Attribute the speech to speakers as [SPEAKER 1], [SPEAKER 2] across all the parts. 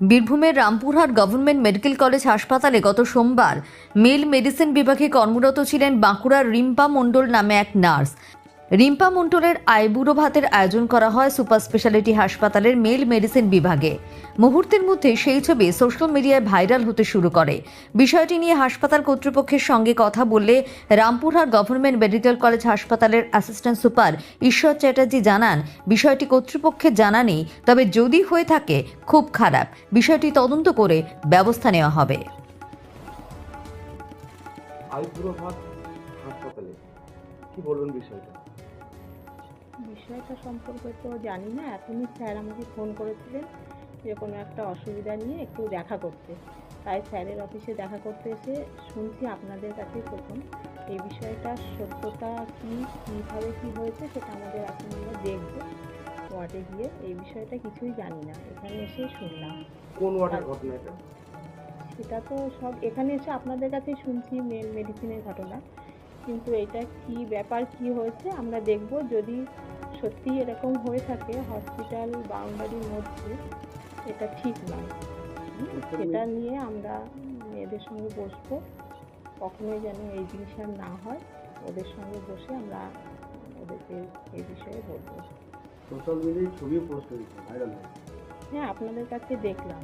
[SPEAKER 1] বীরভূমের Rampurhat government medical college হাসপাতালে গত সোমবার মেল মেডিসিন বিভাগে কর্মরত ছিলেন বাঁকুড়ার রিম্পা মণ্ডল নামে এক নার্স। রিম্পা মণ্ডলের আইবুড়ো ভাতের আয়োজন করা হয় সুপার স্পেশালিটি হাসপাতালের মেল মেডিসিন বিভাগে। মুহূর্তের মধ্যে সেই ছবি সোশ্যাল মিডিয়ায় ভাইরাল হতে শুরু করে। বিষয়টি নিয়ে হাসপাতাল কর্তৃপক্ষের সঙ্গে কথা বললে রামপুরহাট গভর্নমেন্ট মেডিকেল কলেজ হাসপাতালের অ্যাসিস্ট্যান্ট সুপার ঈশ্বর চ্যাটার্জি জানান, বিষয়টি কর্তৃপক্ষের জানা নেই, তবে যদি হয়ে থাকে, খুব খারাপ। বিষয়টি তদন্ত করে ব্যবস্থা নেওয়া হবে।
[SPEAKER 2] হাসপাতালে। কি বলবেন বিষয়টা?
[SPEAKER 3] বিষয়টা সম্পর্কে তো জানি না এখনই স্যার আমাকে ফোন করেছিলেন যে কোনো একটা অসুবিধা নিয়ে একটু দেখা করতে। তাই স্যারের অফিসে দেখা করতে এসে শুনছি আপনাদের কাছে প্রথম। এই বিষয়টা সত্যতা কী কীভাবে কী হয়েছে সেটা আমাদের এখন আমরা দেখব। ওয়ার্ডে গিয়ে এই বিষয়টা কিছুই জানি না এখানে এসে শুনলাম।
[SPEAKER 2] কোন ওয়ার্ডের ঘটনা এটা?
[SPEAKER 3] সেটা তো সব এখানে এসে আপনাদের কাছেই শুনছি মেল মেডিসিনের ঘটনা। কিন্তু এটা কি ব্যাপার কি হয়েছে আমরা দেখব। যদি সত্যি এরকম হয়ে থাকে হসপিটাল বাউন্ডারির মধ্যে এটা ঠিক নয়। সেটা নিয়ে আমরা মেয়েদের সঙ্গে বসবো। কখনোই যেন এই জিনিস আর না হয় ওদের সঙ্গে বসে আমরা ওদেরকে এই বিষয়ে বলব।
[SPEAKER 2] সোশ্যাল মিডিয়ায় ছবিও পোস্ট হয়েছে ভাইরাল
[SPEAKER 3] হ্যাঁ আপনাদের কাছে দেখলাম।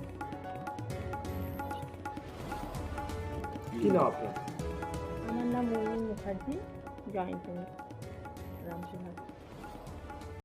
[SPEAKER 2] কি নাম আপনার?
[SPEAKER 3] আমার নাম মুনমুন মুখার্জি জয়েন্ট রামপুরহাট